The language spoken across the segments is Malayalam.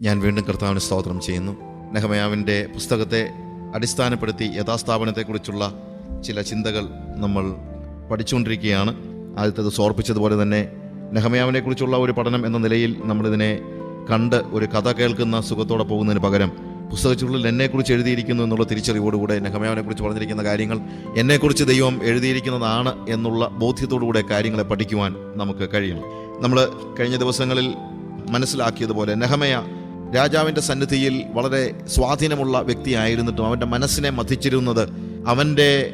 ഞാൻ വീണ്ടും കർത്താവിന് സ്തോത്രം ചെയ്യുന്നു. നെഹമയാവിന്റെ പുസ്തകത്തെ അടിസ്ഥാനപ്പെടുത്തി യഥാസ്ഥാപനത്തെക്കുറിച്ചുള്ള ചില ചിന്തകൾ നമ്മൾ പഠിച്ചുകൊണ്ടിരിക്കുകയാണ്. ആദ്യത്തേത് സോർപ്പിച്ചതുപോലെ തന്നെ നെഹമയാവിനെ കുറിച്ചുള്ള ഒരു പഠനം എന്ന നിലയിൽ നമ്മളിതിനെ കണ്ട് ഒരു കഥ കേൾക്കുന്ന സുഖത്തോടെ പോകുന്നതിന് പകരം പുസ്തകത്തിനുള്ളിൽ എന്നെക്കുറിച്ച് എഴുതിയിരിക്കുന്നു എന്നുള്ള തിരിച്ചറിവോടുകൂടെ നെഹമയാവിനെ കുറിച്ച് പറഞ്ഞിരിക്കുന്ന കാര്യങ്ങൾ എന്നെക്കുറിച്ച് ദൈവം എഴുതിയിരിക്കുന്നതാണ് എന്നുള്ള ബോധ്യത്തോടുകൂടെ കാര്യങ്ങളെ പഠിക്കുവാൻ നമുക്ക് കഴിയണം. നമ്മൾ കഴിഞ്ഞ ദിവസങ്ങളിൽ മനസ്സിലാക്കിയതുപോലെ നെഹമയ രാജാവിന്റെ സന്നിധിയിൽ വളരെ സ്വാധീനമുള്ള വ്യക്തിയായിരുന്നിട്ടും അവന്റെ മനസ്സിനെ മതിച്ചിരുന്നത് അവന്റെ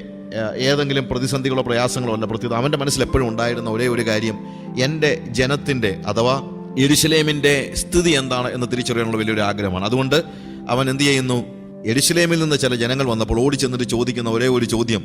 ഏതെങ്കിലും പ്രതിസന്ധികളോ പ്രയാസങ്ങളോ അല്ല പ്രത്യേകം അവന്റെ മനസ്സിൽ എപ്പോഴും ഉണ്ടായിരുന്ന ഒരേ ഒരു കാര്യം എന്റെ ജനത്തിന്റെ അഥവാ എരുശലേമിന്റെ സ്ഥിതി എന്താണ് എന്ന് തിരിച്ചറിയാനുള്ള വലിയൊരു ആഗ്രഹമാണ്. അതുകൊണ്ട് അവൻ എന്ത് ചെയ്യുന്നു? എരുശലേമിൽ നിന്ന് ചില ജനങ്ങൾ വന്നപ്പോൾ ഓടി ചെന്നിട്ട് ചോദിക്കുന്ന ഒരേ ഒരു ചോദ്യം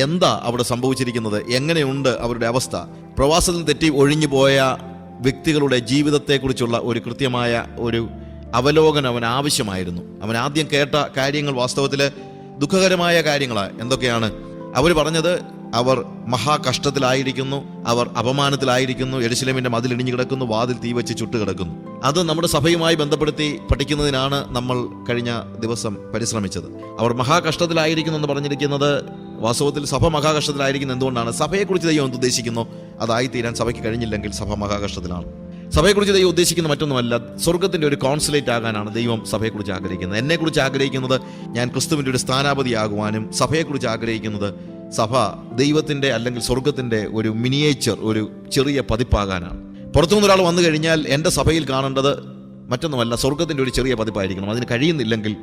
എന്താ അവിടെ സംഭവിച്ചിരിക്കുന്നത്? എങ്ങനെയുണ്ട് അവരുടെ അവസ്ഥ? പ്രവാസത്തിൽ തെറ്റി ഒഴിഞ്ഞു പോയ വ്യക്തികളുടെ ജീവിതത്തെക്കുറിച്ചുള്ള ഒരു കൃത്യമായ ഒരു അവലോകനം അവൻ ആവശ്യമായിരുന്നു. അവൻ ആദ്യം കേട്ട കാര്യങ്ങൾ വാസ്തവത്തിൽ ദുഃഖകരമായ കാര്യങ്ങളാണ് എന്തൊക്കെയാണ്? അവർ പറഞ്ഞത് അവർ മഹാകഷ്ടത്തിലായിരിക്കുന്നു അവർ അപമാനത്തിലായിരിക്കുന്നു എരുശലേമിന്റെ മതിൽ ഇടിഞ്ഞു കിടക്കുന്നു വാതിൽ തീ വെച്ച് ചുട്ട് കിടക്കുന്നു. അത് നമ്മുടെ സഭയുമായി ബന്ധപ്പെടുത്തി പഠിക്കുന്നതിനാണ് നമ്മൾ കഴിഞ്ഞ ദിവസം പരിശ്രമിച്ചത്. അവർ മഹാകഷ്ടത്തിലായിരിക്കുന്നു എന്ന് പറഞ്ഞിരിക്കുന്നത് വാസ്തവത്തിൽ സഭ മഹാകഷ്ടത്തിലായിരിക്കുന്നത് എന്തുകൊണ്ടാണ്? സഭയെക്കുറിച്ച് ദൈവം ഉദ്ദേശിക്കുന്നു അതായിത്തീരാൻ സഭയ്ക്ക് കഴിഞ്ഞില്ലെങ്കിൽ സഭ മഹാകഷ്ടത്തിലാണ്. സഭയെക്കുറിച്ച് ദൈവം ഉദ്ദേശിക്കുന്ന മറ്റൊന്നുമല്ല. സ്വർഗത്തിന്റെ ഒരു കോൺസുലേറ്റ് ആകാനാണ് ദൈവം സഭയെക്കുറിച്ച് ആഗ്രഹിക്കുന്നത്. എന്നെക്കുറിച്ച് ആഗ്രഹിക്കുന്നത് ഞാൻ ക്രിസ്തുവിന്റെ ഒരു സ്ഥാനാപതിയാകുവാനും സഭയെക്കുറിച്ച് ആഗ്രഹിക്കുന്നത് സഭ ദൈവത്തിന്റെ അല്ലെങ്കിൽ സ്വർഗത്തിന്റെ ഒരു മിനിയേച്ചർ ഒരു ചെറിയ പതിപ്പാകാനാണ്. പുറത്തുനിന്ന് ഒരാൾ വന്നു കഴിഞ്ഞാൽ എന്റെ സഭയിൽ കാണേണ്ടത് മറ്റൊന്നുമല്ല സ്വർഗത്തിന്റെ ഒരു ചെറിയ പതിപ്പായിരിക്കണം. അതിന് കഴിയുന്നില്ലെങ്കിൽ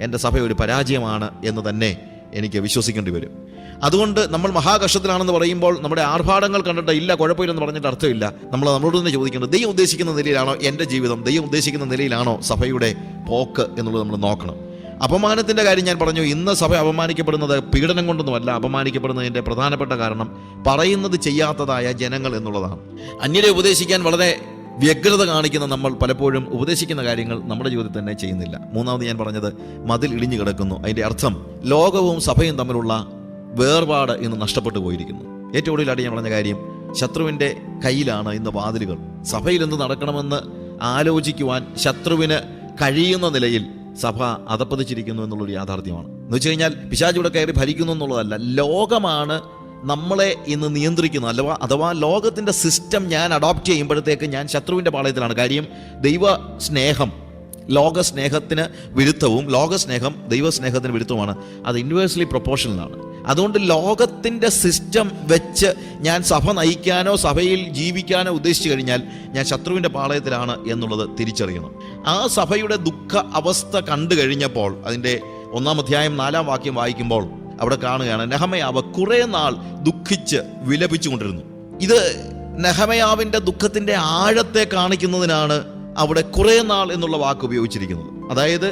എന്റെ സഭ ഒരു പരാജയമാണ് എന്ന് തന്നെ എനിക്ക് വിശ്വസിക്കേണ്ടി വരും. അതുകൊണ്ട് നമ്മൾ മഹാകഷ്ടത്തിലാണെന്ന് പറയുമ്പോൾ നമ്മുടെ ആർഭാടങ്ങൾ കണ്ടിട്ട് ഇല്ല കുഴപ്പമില്ലെന്ന് പറഞ്ഞിട്ട് അർത്ഥമില്ല. നമ്മൾ നമ്മളോട് തന്നെ ചോദിക്കേണ്ടത് ദൈവം ഉദ്ദേശിക്കുന്ന നിലയിലാണോ എന്റെ ജീവിതം? ദൈവം ഉദ്ദേശിക്കുന്ന നിലയിലാണോ സഭയുടെ പോക്ക് എന്നുള്ളത് നമ്മൾ നോക്കണം. അപമാനത്തിന്റെ കാര്യം ഞാൻ പറഞ്ഞു ഇന്ന് സഭ അപമാനിക്കപ്പെടുന്നത് പീഡനം കൊണ്ടൊന്നുമല്ല അപമാനിക്കപ്പെടുന്നതിന്റെ പ്രധാനപ്പെട്ട കാരണം പറയുന്നത് ചെയ്യാത്തതായ ജനങ്ങൾ എന്നുള്ളതാണ്. അന്യരെ ഉപദേശിക്കാൻ വളരെ വ്യഗ്രത കാണിക്കുന്ന നമ്മൾ പലപ്പോഴും ഉപദേശിക്കുന്ന കാര്യങ്ങൾ നമ്മുടെ ജീവിതത്തിൽ തന്നെ ചെയ്യുന്നില്ല. മൂന്നാമത് ഞാൻ പറഞ്ഞത് മതിൽ ഇടിഞ്ഞു കിടക്കുന്നു. അതിന്റെ അർത്ഥം ലോകവും സഭയും തമ്മിലുള്ള വേർപാട് ഇന്ന് നഷ്ടപ്പെട്ടു പോയിരിക്കുന്നു. ഏറ്റവും ഒടുവിലായിട്ട് ഞാൻ പറഞ്ഞ കാര്യം ശത്രുവിന്റെ കയ്യിലാണ് ഇന്ന് വാതിലുകൾ. സഭയിൽ എന്ത് നടക്കണമെന്ന് ആലോചിക്കുവാൻ ശത്രുവിന് കഴിയുന്ന നിലയിൽ സഭ അതപ്പതിച്ചിരിക്കുന്നു എന്നുള്ളൊരു യാഥാർത്ഥ്യമാണ്. എന്ന് വെച്ച് കഴിഞ്ഞാൽ പിശാചിയുടെ കയറി ഭരിക്കുന്നു എന്നുള്ളതല്ല. ലോകമാണ് നമ്മളെ ഇന്ന് നിയന്ത്രിക്കുന്നു. അഥവാ അഥവാ ലോകത്തിന്റെ സിസ്റ്റം ഞാൻ അഡോപ്റ്റ് ചെയ്യുമ്പോഴത്തേക്ക് ഞാൻ ശത്രുവിന്റെ പാളയത്തിലാണ്. കാര്യം ദൈവ സ്നേഹം ലോക സ്നേഹത്തിന് വിരുദ്ധവും ലോകസ്നേഹം ദൈവസ്നേഹത്തിന് വിരുദ്ധവുമാണ്. അത് ഇൻവേഴ്സ്ലി പ്രൊപ്പോർഷണലാണ് അതുകൊണ്ട് ലോകത്തിന്റെ സിസ്റ്റം വെച്ച് ഞാൻ സഭ നയിക്കാനോ സഭയിൽ ജീവിക്കാനോ ഉദ്ദേശിച്ചു കഴിഞ്ഞാൽ ഞാൻ ശത്രുവിന്റെ പാളയത്തിലാണ് എന്നുള്ളത് തിരിച്ചറിയണം. ആ സഭയുടെ ദുഃഖ അവസ്ഥ കണ്ടു കഴിഞ്ഞപ്പോൾ അതിന്റെ ഒന്നാം അധ്യായം നാലാം വാക്യം വായിക്കുമ്പോൾ അവിടെ കാണുകയാണ് നെഹമയാവ് കുറേ നാൾ ദുഃഖിച്ച് വിലപിച്ചുകൊണ്ടിരുന്നു. ഇത് നെഹമയാവിന്റെ ദുഃഖത്തിന്റെ ആഴത്തെ കാണിക്കുന്നതിനാണ് അവിടെ കുറേ നാൾ എന്നുള്ള വാക്ക് ഉപയോഗിച്ചിരിക്കുന്നത് അതായത്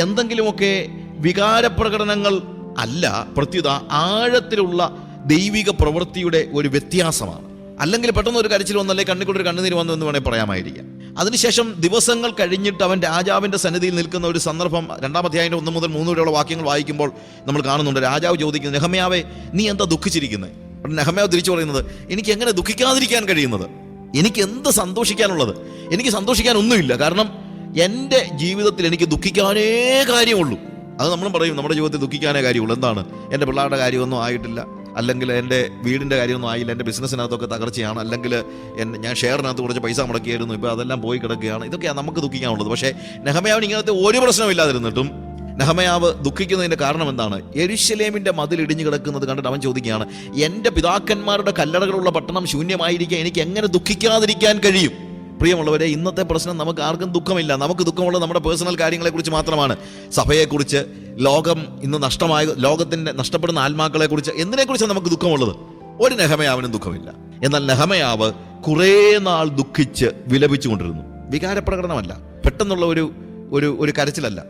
എന്തെങ്കിലുമൊക്കെ വികാരപ്രകടനങ്ങൾ അല്ല പ്രത്യുത ആഴത്തിലുള്ള ദൈവിക പ്രവൃത്തിയുടെ ഒരു വ്യത്യാസമാണ്. അല്ലെങ്കിൽ പെട്ടെന്ന് ഒരു കരച്ചിൽ വന്നല്ലേ കണ്ണിക്കൂടെ ഒരു കണ്ണുനീര് വന്നു എന്ന് വേണേൽ പറയാമായിരിക്കാം. അതിനുശേഷം ദിവസങ്ങൾ കഴിഞ്ഞിട്ട് അവൻ രാജാവിന്റെ സന്നിധിയിൽ നിൽക്കുന്ന ഒരു സന്ദർഭം രണ്ടാം അധ്യായന്റെ ഒന്ന് മുതൽ മൂന്ന് വരെയുള്ള വാക്യങ്ങൾ വായിക്കുമ്പോൾ നമ്മൾ കാണുന്നുണ്ട്. രാജാവ് ചോദിക്കുന്നത് നെഹമ്യാവെ നീ എന്താ ദുഃഖിച്ചിരിക്കുന്നത് നെഹമയാവ് തിരിച്ചു പറയുന്നത് എനിക്ക് എങ്ങനെ ദുഃഖിക്കാതിരിക്കാൻ കഴിയുന്നത്? എനിക്ക് എന്ത് സന്തോഷിക്കാനുള്ളത്? എനിക്ക് സന്തോഷിക്കാൻ ഒന്നുമില്ല കാരണം എന്റെ ജീവിതത്തിൽ എനിക്ക് ദുഃഖിക്കാനേ കാര്യമുള്ളൂ. അത് നമ്മളും പറയും നമ്മുടെ ജീവിതത്തിൽ ദുഃഖിക്കാനേ കാര്യമുള്ളൂ. എന്താണ്? എന്റെ പിള്ളേരുടെ കാര്യമൊന്നും ആയിട്ടില്ല. അല്ലെങ്കിൽ എന്റെ വീടിന്റെ കാര്യമൊന്നും ആയില്ല. എന്റെ ബിസിനസ്സിനകത്തൊക്കെ തകർച്ചയാണ്. അല്ലെങ്കിൽ ഞാൻ ഷെയറിനകത്ത് കുറച്ച് പൈസ മുടക്കിയായിരുന്നു. ഇപ്പോൾ അതെല്ലാം പോയി കിടക്കുകയാണ്. ഇതൊക്കെയാണ് നമുക്ക് ദുഃഖിക്കാനുള്ളത്. പക്ഷേ നെഹമയാവിന് ഇങ്ങനത്തെ ഒരു പ്രശ്നമില്ലാതിരുന്നിട്ടും നെഹമയാവ് ദുഃഖിക്കുന്നതിന്റെ കാരണം എന്താണ്? എരിശലേമിന്റെ മതിൽ ഇടിഞ്ഞു കിടക്കുന്നത് കണ്ടിട്ട് അവൻ ചോദിക്കുകയാണ് എന്റെ പിതാക്കന്മാരുടെ കല്ലറകളുള്ള പട്ടണം ശൂന്യമായിരിക്കാൻ എനിക്ക് എങ്ങനെ ദുഃഖിക്കാതിരിക്കാൻ കഴിയും? പ്രിയമുള്ളവരെ ഇന്നത്തെ പ്രശ്നം നമുക്ക് ആർക്കും ദുഃഖമില്ല. നമുക്ക് ദുഃഖമുള്ളത് നമ്മുടെ പേഴ്സണൽ കാര്യങ്ങളെക്കുറിച്ച് മാത്രമാണ്. സഭയെക്കുറിച്ച് ലോകം ഇന്ന് നഷ്ടമായ ലോകത്തിന്റെ നഷ്ടപ്പെടുന്ന ആത്മാക്കളെക്കുറിച്ച് എന്തിനെക്കുറിച്ചാണ് നമുക്ക് ദുഃഖമുള്ളത്? ഒരു നെഹമയാവിനും ദുഃഖമില്ല. എന്നാൽ നെഹമയാവ് കുറേ നാൾ ദുഃഖിച്ച് വിലപിച്ചുകൊണ്ടിരുന്നു. വികാരപ്രകടനമല്ല. പെട്ടെന്നുള്ള ഒരു ഒരു ഒരു കരച്ചിലല്ല.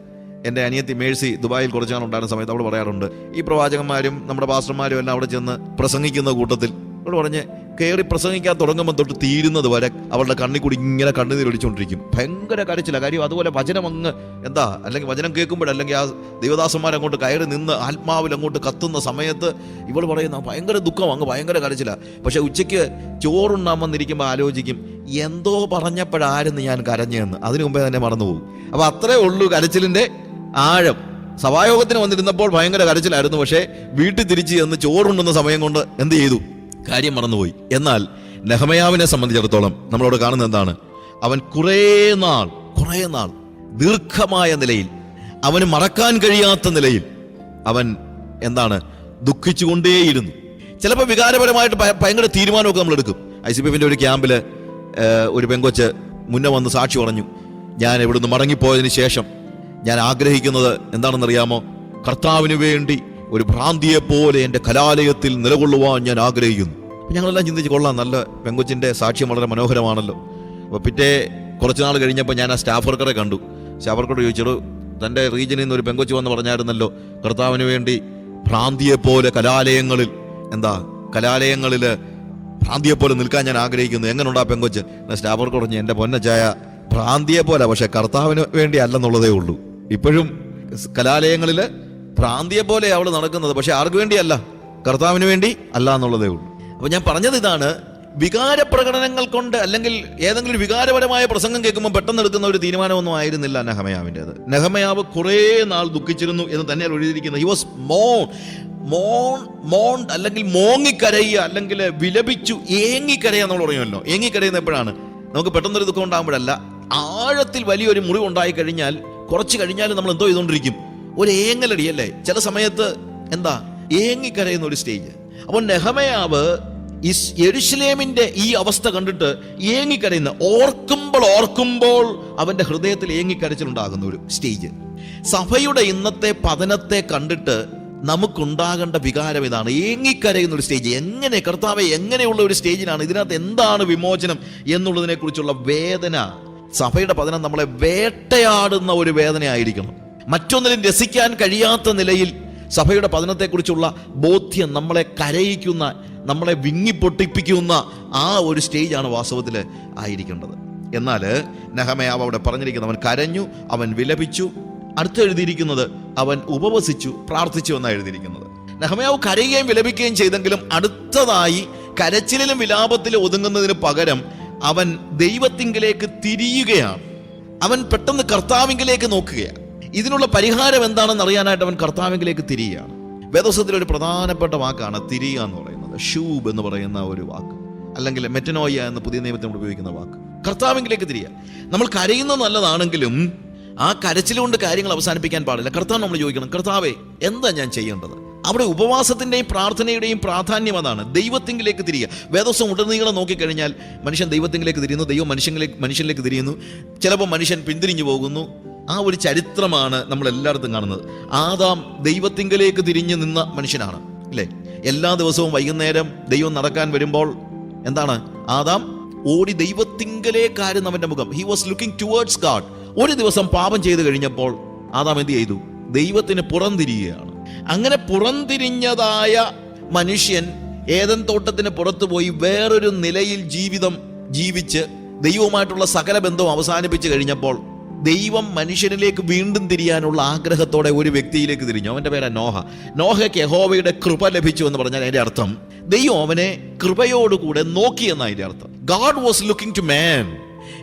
എന്റെ അനിയത്തി മേഴ്സി ദുബായിൽ കുറച്ച് നാൾ ഉണ്ടായിരുന്ന സമയത്ത് അവിടെ പറയാറുണ്ട് ഈ പ്രവാചകന്മാരും നമ്മുടെ പാസ്റ്റർമാരും എല്ലാം അവിടെ ചെന്ന് പ്രസംഗിക്കുന്ന കൂട്ടത്തിൽ അവൾ പറഞ്ഞ് കയറി പ്രസംഗിക്കാൻ തുടങ്ങുമ്പോൾ തൊട്ട് തീരുന്നത് വരെ അവളുടെ കണ്ണിൽ കൂടി ഇങ്ങനെ കണ്ണുനീരടിച്ചുകൊണ്ടിരിക്കും ഭയങ്കര കരച്ചില്ല കാര്യം അതുപോലെ വചനം അങ്ങ് എന്താ അല്ലെങ്കിൽ വചനം കേൾക്കുമ്പോൾ അല്ലെങ്കിൽ ആ ദേവദാസന്മാർ അങ്ങോട്ട് കയറി നിന്ന് ആത്മാവിൽ അങ്ങോട്ട് കത്തുന്ന സമയത്ത് ഇവൾ പറയുന്ന ഭയങ്കര ദുഃഖം അങ്ങ് ഭയങ്കര കരച്ചില്ല പക്ഷെ ഉച്ചയ്ക്ക് ചോറുണ്ണാൻ വന്നിരിക്കുമ്പോൾ ആലോചിക്കും എന്തോ പറഞ്ഞപ്പോഴായിരുന്നു ഞാൻ കരഞ്ഞതെന്ന്. അതിനു മുമ്പേ തന്നെ മറന്നുപോകും. അപ്പോൾ അത്രേ ഉള്ളൂ കരച്ചിലിന്റെ ആഴം. സഭായോഗത്തിന് വന്നിരുന്നപ്പോൾ ഭയങ്കര കരച്ചിലായിരുന്നു. പക്ഷേ വീട്ടിൽ തിരിച്ച് ചെന്ന് ചോറുണ്ടുന്ന സമയം കൊണ്ട് എന്ത് ചെയ്തു? കാര്യം മറന്നുപോയി. എന്നാൽ നെഹമയാവിനെ സംബന്ധിച്ചിടത്തോളം നമ്മളോട് കാണുന്നത് എന്താണ്? അവൻ കുറേ നാൾ കുറേ നാൾ ദീർഘമായ നിലയിൽ അവന് മറക്കാൻ കഴിയാത്ത നിലയിൽ അവൻ എന്താണ്? ദുഃഖിച്ചുകൊണ്ടേയിരുന്നു. ചിലപ്പോൾ വികാരപരമായിട്ട് ഭയ- ഭയങ്കര തീരുമാനമൊക്കെ നമ്മൾ എടുക്കും. ഐ സി പി എഫിന്റെ ഒരു ക്യാമ്പിൽ ഒരു പെങ്കൊച്ച് മുന്നേ വന്ന് സാക്ഷി പറഞ്ഞു ഞാൻ ഇവിടുന്ന് മടങ്ങിപ്പോയതിന് ശേഷം ഞാൻ ആഗ്രഹിക്കുന്നത് എന്താണെന്നറിയാമോ? കർത്താവിന് വേണ്ടി ഒരു ഭ്രാന്തിയെ പോലെ എന്റെ കലാലയത്തിൽ നിലകൊള്ളുവാൻ ഞാൻ ആഗ്രഹിക്കുന്നു. ഞങ്ങളെല്ലാം ചിന്തിച്ച് കൊള്ളാം നല്ല പെങ്കൊച്ചിന്റെ സാക്ഷ്യം വളരെ മനോഹരമാണല്ലോ. അപ്പോൾ പിറ്റേ കുറച്ച് നാൾ കഴിഞ്ഞപ്പോൾ ഞാൻ ആ സ്റ്റാഫ് വർക്കറെ കണ്ടു. സ്റ്റാഫ് വർക്കറോട് ചോദിച്ചു തന്റെ റീജിയനിൽ നിന്ന് ഒരു പെങ്കുച്ചു വന്ന് പറഞ്ഞായിരുന്നല്ലോ കർത്താവിന് വേണ്ടി ഭ്രാന്തിയെ പോലെ കലാലയങ്ങളിൽ എന്താ കലാലയങ്ങളിൽ ഭ്രാന്തിയെ പോലെ നിൽക്കാൻ ഞാൻ ആഗ്രഹിക്കുന്നു. എങ്ങനെയുണ്ടാ പെങ്കൊച്ച്? സ്റ്റാഫ് വർക്ക് പറഞ്ഞു എന്റെ പൊന്നച്ചായ ഭ്രാന്തിയെ പോലെ പക്ഷേ കർത്താവിന് വേണ്ടി അല്ലെന്നുള്ളതേ ഉള്ളൂ. ഇപ്പോഴും കലാലയങ്ങളിൽ ഭ്രാന്തിയെ പോലെ അവൾ നടക്കുന്നത്. പക്ഷെ ആർക്ക് വേണ്ടിയല്ല? കർത്താവിന് വേണ്ടി അല്ല എന്നുള്ളതേ ഉള്ളൂ. അപ്പൊ ഞാൻ പറഞ്ഞത് ഇതാണ് വികാര പ്രകടനങ്ങൾ കൊണ്ട് അല്ലെങ്കിൽ ഏതെങ്കിലും വികാരപരമായ പ്രസംഗം കേൾക്കുമ്പോൾ പെട്ടെന്ന് എടുക്കുന്ന ഒരു തീരുമാനമൊന്നും ആയിരുന്നില്ല നെഹമയാവിന്റെത്. നെഹമയാവ് കുറേ നാൾ ദുഃഖിച്ചിരുന്നു എന്ന് തന്നെയാണ് എഴുതിയിരിക്കുന്നത്. ഹി വാസ് മോൺ മോൺ മോൺ അല്ലെങ്കിൽ മോങ്ങിക്കരയുക അല്ലെങ്കിൽ വിലപിച്ചു ഏങ്ങിക്കരയുക നമ്മൾ പറയുമല്ലോ. ഏങ്ങിക്കരയുന്ന എപ്പോഴാണ്? നമുക്ക് പെട്ടെന്നൊരു ദുഃഖം ഉണ്ടാകുമ്പോഴല്ല. ആഴത്തിൽ വലിയൊരു മുറിവ് ഉണ്ടായി കഴിഞ്ഞാൽ കുറച്ച് കഴിഞ്ഞാൽ നമ്മൾ എന്തോ ചെയ്തുകൊണ്ടിരിക്കും. ഒരു ഏങ്ങലടി അല്ലേ ചില സമയത്ത് എന്താ ഏങ്ങിക്കരയുന്ന ഒരു സ്റ്റേജ് അപ്പോൾ നെഹമയാവ് ഇസ് യെരുഷലേമിന്റെ ഈ അവസ്ഥ കണ്ടിട്ട് ഏങ്ങിക്കരയുന്ന ഓർക്കുമ്പോൾ ഓർക്കുമ്പോൾ അവന്റെ ഹൃദയത്തിൽ ഏങ്ങിക്കരച്ചിലുണ്ടാകുന്ന ഒരു സ്റ്റേജ് സഭയുടെ ഇന്നത്തെ പതനത്തെ കണ്ടിട്ട് നമുക്കുണ്ടാകേണ്ട വികാരം ഇതാണ്. ഏങ്ങിക്കരയുന്ന ഒരു സ്റ്റേജ് എങ്ങനെ കർത്താവെ എങ്ങനെയുള്ള ഒരു സ്റ്റേജിനാണ് ഇതിനകത്ത് എന്താണ് വിമോചനം എന്നുള്ളതിനെ കുറിച്ചുള്ള വേദന. സഭയുടെ പതനം നമ്മളെ വേട്ടയാടുന്ന ഒരു വേദനയായിരിക്കണം. മറ്റൊന്നിലും രസിക്കാൻ കഴിയാത്ത നിലയിൽ സഭയുടെ പതനത്തെക്കുറിച്ചുള്ള ബോധ്യം നമ്മളെ കരയിക്കുന്ന നമ്മളെ വിങ്ങിപ്പൊട്ടിപ്പിക്കുന്ന ആ ഒരു സ്റ്റേജാണ് വാസ്തവത്തിൽ ആയിരിക്കേണ്ടത്. എന്നാൽ നെഹമയാവ് അവിടെ പറഞ്ഞിരിക്കുന്നത് അവൻ കരഞ്ഞു അവൻ വിലപിച്ചു. അടുത്ത് എഴുതിയിരിക്കുന്നത് അവൻ ഉപവസിച്ചു പ്രാർത്ഥിച്ചു എന്നാണ് എഴുതിയിരിക്കുന്നത്. നെഹമയാവ് കരയുകയും വിലപിക്കുകയും ചെയ്തെങ്കിലും അടുത്തതായി കരച്ചിലും വിലാപത്തിലും ഒതുങ്ങുന്നതിന് പകരം അവൻ ദൈവത്തിങ്കിലേക്ക് തിരിയുകയാണ്. അവൻ പെട്ടെന്ന് കർത്താവിങ്കിലേക്ക് നോക്കുകയാണ്. ഇതിനുള്ള പരിഹാരം എന്താണെന്ന് അറിയാനായിട്ട് അവൻ കർത്താവിംഗിലേക്ക് തിരിയുകയാണ്. വേദോസത്തിൽ ഒരു പ്രധാനപ്പെട്ട വാക്കാണ് തിരിയുക എന്ന് പറയുന്നത്. ഷൂബ് എന്ന് പറയുന്ന ഒരു വാക്ക്. അല്ലെങ്കിൽ മെറ്റനോയ എന്ന് പുതിയ നിയമത്തിൽ ഉപയോഗിക്കുന്ന വാക്ക്. കർത്താവിംഗിലേക്ക് തിരിയുക. നമ്മൾ കരയുന്നത് നല്ലതാണെങ്കിലും ആ കരച്ചിലുകൊണ്ട് കാര്യങ്ങൾ അവസാനിപ്പിക്കാൻ പാടില്ല. കർത്താവ് നമ്മൾ ചോദിക്കണം കർത്താവേ എന്താ ഞാൻ ചെയ്യേണ്ടത്? അവിടെ ഉപവാസത്തിന്റെയും പ്രാർത്ഥനയുടെയും പ്രാധാന്യം അതാണ്. ദൈവത്തിങ്കിലേക്ക് തിരിയുക. വേദോസം ഉടനീളം നോക്കിക്കഴിഞ്ഞാൽ മനുഷ്യൻ ദൈവത്തിങ്കിലേക്ക് തിരിയുന്നു ദൈവം മനുഷ്യനിലേക്ക് മനുഷ്യനിലേക്ക് തിരിയുന്നു. ചിലപ്പോൾ മനുഷ്യൻ പിന്തിരിഞ്ഞു പോകുന്നു. ആ ഒരു ചരിത്രമാണ് നമ്മൾ എല്ലായിടത്തും കാണുന്നത്. ആദാം ദൈവത്തിങ്കലേക്ക് തിരിഞ്ഞു നിന്ന മനുഷ്യനാണ് അല്ലേ? എല്ലാ ദിവസവും വൈകുന്നേരം ദൈവം നടക്കാൻ വരുമ്പോൾ എന്താണ്? ആദാം ഓടി ദൈവത്തിങ്കലേക്കായിരുന്നു അവന്റെ മുഖം. He was looking towards God ഒരു ദിവസം പാപം ചെയ്തു കഴിഞ്ഞപ്പോൾ ആദാം എന്ത് ചെയ്തു? ദൈവത്തിന് പുറംതിരിയുകയാണ്. അങ്ങനെ പുറംതിരിഞ്ഞതായ മനുഷ്യൻ ഏതൻ തോട്ടത്തിന് പുറത്തു പോയി വേറൊരു നിലയിൽ ജീവിതം ജീവിച്ച് ദൈവവുമായിട്ടുള്ള സകല ബന്ധവും അവസാനിപ്പിച്ചു കഴിഞ്ഞപ്പോൾ ദൈവം മനുഷ്യനിലേക്ക് വീണ്ടും തിരിയാനുള്ള ആഗ്രഹത്തോടെ ഒരു വ്യക്തിയിലേക്ക് തിരിഞ്ഞു. അവന്റെ പേരാ നോഹ. നോഹയ്ക്ക് യഹോവയുടെ കൃപ ലഭിച്ചു എന്ന് പറഞ്ഞാൽ അതിന്റെ അർത്ഥം ദൈവം അവനെ കൃപയോടുകൂടെ നോക്കി എന്നാണ് അതിന്റെ അർത്ഥം. God was looking to man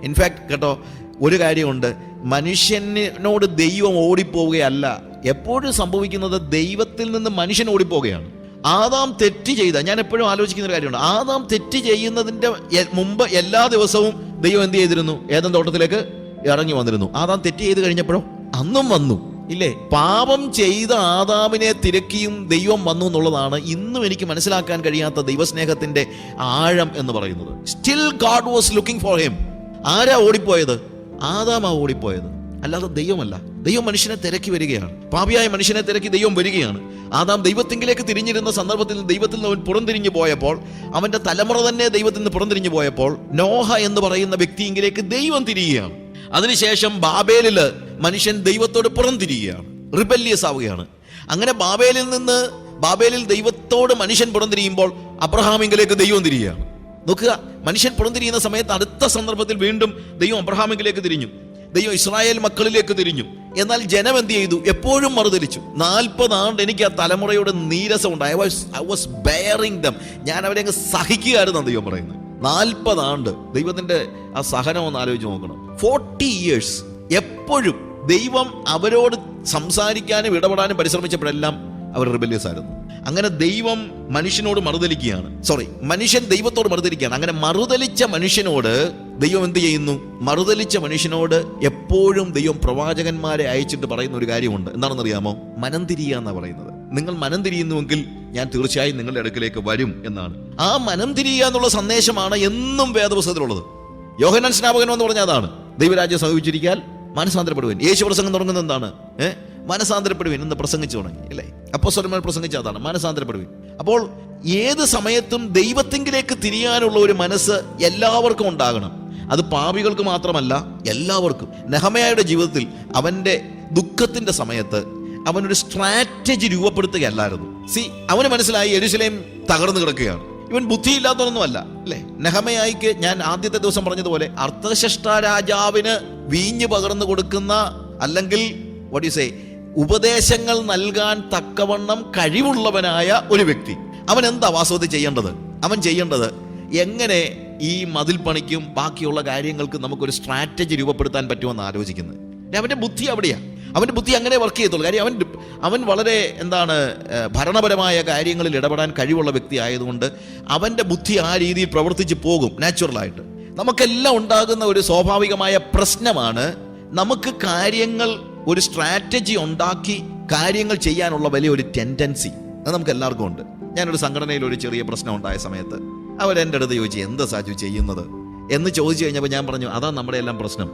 in fact കേട്ടോ ഒരു കാര്യമുണ്ട്. മനുഷ്യനോട് ദൈവം ഓടിപ്പോവുകയല്ല. എപ്പോഴും സംഭവിക്കുന്നത് ദൈവത്തിൽ നിന്ന് മനുഷ്യൻ ഓടിപ്പോവുകയാണ്. ആദാം തെറ്റ് ചെയ്ത ഞാൻ എപ്പോഴും ആലോചിക്കുന്ന ഒരു കാര്യമുണ്ട്. ആദാം തെറ്റ് ചെയ്യുന്നതിന്റെ മുമ്പ് എല്ലാ ദിവസവും ദൈവം എന്ത് ചെയ്തിരുന്നു? ഏതൻ തോട്ടത്തിലേക്ക്? ഇറങ്ങി വന്നിരുന്നു. ആദാം തെറ്റ് ചെയ്ത് കഴിഞ്ഞപ്പോഴോ? അന്നും വന്നു. ഇല്ലേ? പാപം ചെയ്ത ആദാമിനെ തിരക്കിയും ദൈവം വന്നു എന്നുള്ളതാണ് ഇന്നും എനിക്ക് മനസ്സിലാക്കാൻ കഴിയാത്ത ദൈവസ്നേഹത്തിന്റെ ആഴം എന്ന് പറയുന്നത്. Still God was looking for him ആരാ ഓടിപ്പോയത്? ആദാമാ ഓടിപ്പോയത്. അല്ലാതെ ദൈവമല്ല. ദൈവം മനുഷ്യനെ തിരക്കി വരികയാണ്. പാപിയായ മനുഷ്യനെ തിരക്കി ദൈവം വരികയാണ്. ആദാം ദൈവത്തിങ്കിലേക്ക് തിരിഞ്ഞിരുന്ന സന്ദർഭത്തിൽ ദൈവത്തിൽ നിന്ന് അവൻ പുറംതിരിഞ്ഞു പോയപ്പോൾ അവന്റെ തലമുറ തന്നെ ദൈവത്തിൽ നിന്ന് പുറംതിരിഞ്ഞു പോയപ്പോൾ നോഹ എന്ന് പറയുന്ന വ്യക്തിയെങ്കിലേക്ക് ദൈവം തിരിയുകയാണ്. അതിനുശേഷം ബാബേലിൽ മനുഷ്യൻ ദൈവത്തോട് പുറംതിരിയുകയാണ്. റിബല്യസ് ആവുകയാണ്. അങ്ങനെ ബാബേലിൽ നിന്ന് ബാബേലിൽ ദൈവത്തോട് മനുഷ്യൻ പുറംതിരിയുമ്പോൾ അബ്രഹാമിങ്കിലേക്ക് ദൈവം തിരിയുകയാണ്. നോക്കുക മനുഷ്യൻ പുറംതിരിയുന്ന സമയത്ത് അടുത്ത സന്ദർഭത്തിൽ വീണ്ടും ദൈവം അബ്രഹാമിങ്കിലേക്ക് തിരിഞ്ഞു. ദൈവം ഇസ്രായേൽ മക്കളിലേക്ക് തിരിഞ്ഞു. എന്നാൽ ജനം എന്ത് ചെയ്തു? എപ്പോഴും മറുതലിച്ചു. നാൽപ്പത് ആണ്ട് എനിക്ക് ആ തലമുറയുടെ നീരസമുണ്ട്. I was I was bearing them ഞാൻ അവരെ അങ്ങ് സഹിക്കുകയായിരുന്നു ദൈവം പറയുന്നത്. നാൽപ്പത് ആണ്ട് ദൈവത്തിന്റെ ആ സഹനം ഒന്ന് ആലോചിച്ച് നോക്കണം. Forty years. എപ്പോഴും ദൈവം അവരോട് സംസാരിക്കാനും ഇടപെടാനും പരിശ്രമിച്ചപ്പോഴെല്ലാം അവർ റിബല്യസ് ആയിരുന്നു. അങ്ങനെ ദൈവം മനുഷ്യനോട് മറുതലിക്കുകയാണ്. സോറി മനുഷ്യൻ ദൈവത്തോട് മറുതലിക്കുകയാണ്. അങ്ങനെ മറുതലിച്ച മനുഷ്യനോട് ദൈവം എന്ത് ചെയ്യുന്നു? മറുതലിച്ച മനുഷ്യനോട് എപ്പോഴും ദൈവം പ്രവാചകന്മാരെ അയച്ചിട്ട് പറയുന്ന ഒരു കാര്യമുണ്ട്. എന്താണെന്നറിയാമോ? മനം തിരിയുക എന്നാണ് പറയുന്നത്. നിങ്ങൾ മനം തിരിയുന്നുവെങ്കിൽ ഞാൻ തീർച്ചയായും നിങ്ങളുടെ അടുക്കിലേക്ക് വരും എന്നാണ്. ആ മനം തിരിയുക എന്നുള്ള സന്ദേശമാണ് എന്നും വേദപുസ്തകത്തിലുള്ളത്. യോഹനൻ സ്നാപകൻ എന്ന് പറഞ്ഞാൽ അതാണ്. ദൈവരാജ്യം സമീപിച്ചിരിക്കാൻ മനസാന്തരപ്പെടുവൻ യേശു പ്രസംഗം തുടങ്ങുന്നത് എന്താണ്? ഏഹ് മനസ്സാന്തരപ്പെടുവൻ എന്ന് പ്രസംഗിച്ചു തുടങ്ങി അല്ലേ? അപ്പോസ്വരന്മാർ പ്രസംഗിച്ച അതാണ് മനസ്സാന്തരപ്പെടുവൻ. അപ്പോൾ ഏത് സമയത്തും ദൈവത്തിങ്കിലേക്ക് തിരിയാനുള്ള ഒരു മനസ്സ് എല്ലാവർക്കും ഉണ്ടാകണം. അത് പാപികൾക്ക് മാത്രമല്ല എല്ലാവർക്കും. നെഹമയായുടെ ജീവിതത്തിൽ അവന്റെ ദുഃഖത്തിന്റെ സമയത്ത് അവനൊരു സ്ട്രാറ്റജി രൂപപ്പെടുത്തുകയല്ലായിരുന്നു. സി അവന് മനസ്സിലായി എരുസലേം തകർന്നു കിടക്കുകയാണ്. ഇവൻ ബുദ്ധിയില്ലാത്തതൊന്നുമല്ല അല്ലേ? നെഹമയായിക്ക് ഞാൻ ആദ്യത്തെ ദിവസം പറഞ്ഞതുപോലെ അർത്ഥശഷ്ട രാജാവിന് വീഞ്ഞു പകർന്നു കൊടുക്കുന്ന അല്ലെങ്കിൽ വടിസേ ഉപദേശങ്ങൾ നൽകാൻ തക്കവണ്ണം കഴിവുള്ളവനായ ഒരു വ്യക്തി. അവൻ എന്താ വാസ്തവത്തിൽ ചെയ്യേണ്ടത്? അവൻ ചെയ്യേണ്ടത് എങ്ങനെ ഈ മതിൽ പണിക്കും ബാക്കിയുള്ള കാര്യങ്ങൾക്ക് നമുക്കൊരു സ്ട്രാറ്റജി രൂപപ്പെടുത്താൻ പറ്റുമെന്ന് ആലോചിക്കുന്നത്. അവന്റെ ബുദ്ധി അവിടെയാ. അവന്റെ ബുദ്ധി അങ്ങനെ വർക്ക് ചെയ്യത്തുള്ളൂ. കാര്യം അവൻ അവൻ വളരെ എന്താണ് ഭരണപരമായ കാര്യങ്ങളിൽ ഇടപെടാൻ കഴിവുള്ള വ്യക്തി ആയതുകൊണ്ട് അവന്റെ ബുദ്ധി ആ രീതിയിൽ പ്രവർത്തിച്ച് പോകും നാച്ചുറലായിട്ട് നമുക്കെല്ലാം ഉണ്ടാകുന്ന ഒരു സ്വാഭാവികമായ പ്രശ്നമാണ് നമുക്ക് കാര്യങ്ങൾ ഒരു സ്ട്രാറ്റജി ഉണ്ടാക്കി കാര്യങ്ങൾ ചെയ്യാനുള്ള വലിയൊരു ടെൻഡൻസി അത് നമുക്ക് എല്ലാവർക്കും ഉണ്ട്. ഞാനൊരു സംഘടനയിൽ ഒരു ചെറിയ പ്രശ്നം ഉണ്ടായ സമയത്ത് അവരെന്റെ അടുത്ത് ചോദിച്ചു എന്താ സാജു ചെയ്യുന്നത്? എന്ന് ചോദിച്ചു കഴിഞ്ഞപ്പോൾ ഞാൻ പറഞ്ഞു അതാ നമ്മുടെ എല്ലാം പ്രശ്നം.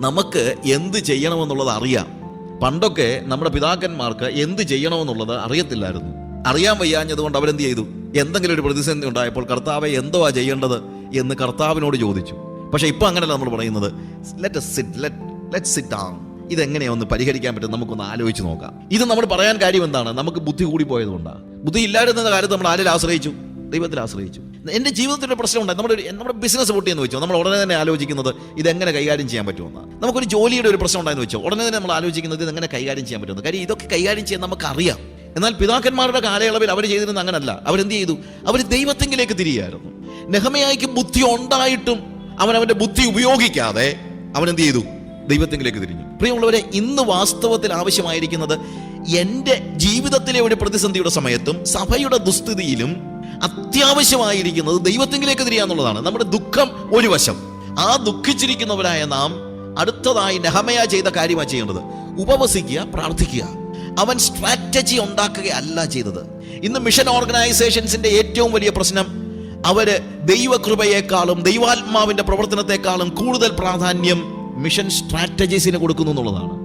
നമുക്ക് എന്ത് ചെയ്യണമെന്നുള്ളത് അറിയാം. പണ്ടൊക്കെ നമ്മുടെ പിതാക്കന്മാർക്ക് എന്ത് ചെയ്യണമെന്നുള്ളത് അറിയത്തില്ലായിരുന്നു. അറിയാൻ വയ്യാഞ്ഞതുകൊണ്ട് അവരെന്ത് ചെയ്തു? എന്തെങ്കിലും ഒരു പ്രതിസന്ധി ഉണ്ടായപ്പോൾ കർത്താവെ എന്തോ ആ ചെയ്യേണ്ടത് എന്ന് കർത്താവിനോട് ചോദിച്ചു. പക്ഷേ ഇപ്പോൾ അങ്ങനെയല്ല നമ്മൾ പറയുന്നത്. Let sit let sit down ഇതെങ്ങനെയാ ഒന്ന് പരിഹരിക്കാൻ പറ്റും? നമുക്കൊന്ന് ആലോചിച്ച് നോക്കാം. ഇത് നമ്മൾ പറയാൻ കാര്യം എന്താണ്? നമുക്ക് ബുദ്ധി കൂടി പോയതുകൊണ്ടാണ് ബുദ്ധി ഇല്ലായിരുന്ന കാലത്ത് നമ്മൾ ആരിൽ ആശ്രയിച്ചു? ദൈവത്തിൽ ആശ്രയിച്ചു. എന്റെ ജീവിതത്തിന്റെ പ്രശ്നം ഉണ്ടായി. നമ്മുടെ നമ്മുടെ ബിസിനസ് പൊട്ടിയെന്ന് വെച്ചോ നമ്മൾ ഉടനെ തന്നെ ആലോചിക്കുന്നത് ഇതെങ്ങനെ കൈകാര്യം ചെയ്യാൻ പറ്റുമെന്ന്. നമുക്കൊരു ജോലിയുടെ ഒരു പ്രശ്നം ഉണ്ടായെന്ന് വെച്ചോ ഉടനെ തന്നെ നമ്മൾ ആലോചിക്കുന്നത് ഇതെങ്ങനെ കൈകാര്യം ചെയ്യാൻ പറ്റുമെന്ന്. കാര്യം ഇതൊക്കെ കൈകാര്യം ചെയ്യാൻ നമുക്കറിയാം. എന്നാൽ പിതാക്കന്മാരുടെ കാലയളവിൽ അവർ ചെയ്തിരുന്നത് അങ്ങനല്ല. അവരെന്ത് ചെയ്തു? അവർ ദൈവത്തെങ്കിലേക്ക് തിരിയായിരുന്നു. നെഹമയായിക്ക് ബുദ്ധി ഉണ്ടായിട്ടും അവൻ അവന്റെ ബുദ്ധി ഉപയോഗിക്കാതെ അവൻ എന്ത് ചെയ്തു? ദൈവത്തെങ്കിലേക്ക് തിരിഞ്ഞു. പ്രിയമുള്ളവരെ ഇന്ന് വാസ്തവത്തിൽ ആവശ്യമായിരിക്കുന്നത് എന്റെ ജീവിതത്തിലെ ഒരു പ്രതിസന്ധിയുടെ സമയത്തും സഭയുടെ ദുസ്ഥിതിയിലും അത്യാവശ്യമായിരിക്കുന്നത് ദൈവത്തെങ്കിലേക്ക് തിരിയാന്നുള്ളതാണ് നമ്മുടെ ദുഃഖം ഒരു വശം. ആ ദുഃഖിച്ചിരിക്കുന്നവരായ നാം അടുത്തതായി നെഹമയ ചെയ്ത കാര്യമാണ് ചെയ്യേണ്ടത്. ഉപവസിക്കുക പ്രാർത്ഥിക്കുക. അവൻ സ്ട്രാറ്റജി ഉണ്ടാക്കുകയല്ല ചെയ്തത്. ഇന്ന് മിഷൻ ഓർഗനൈസേഷൻസിന്റെ ഏറ്റവും വലിയ പ്രശ്നം അവർ ദൈവകൃപയേക്കാളും ദൈവാത്മാവിന്റെ പ്രവർത്തനത്തെക്കാളും കൂടുതൽ പ്രാധാന്യം മിഷൻ സ്ട്രാറ്റജീസിന് കൊടുക്കുന്നു എന്നുള്ളതാണ്.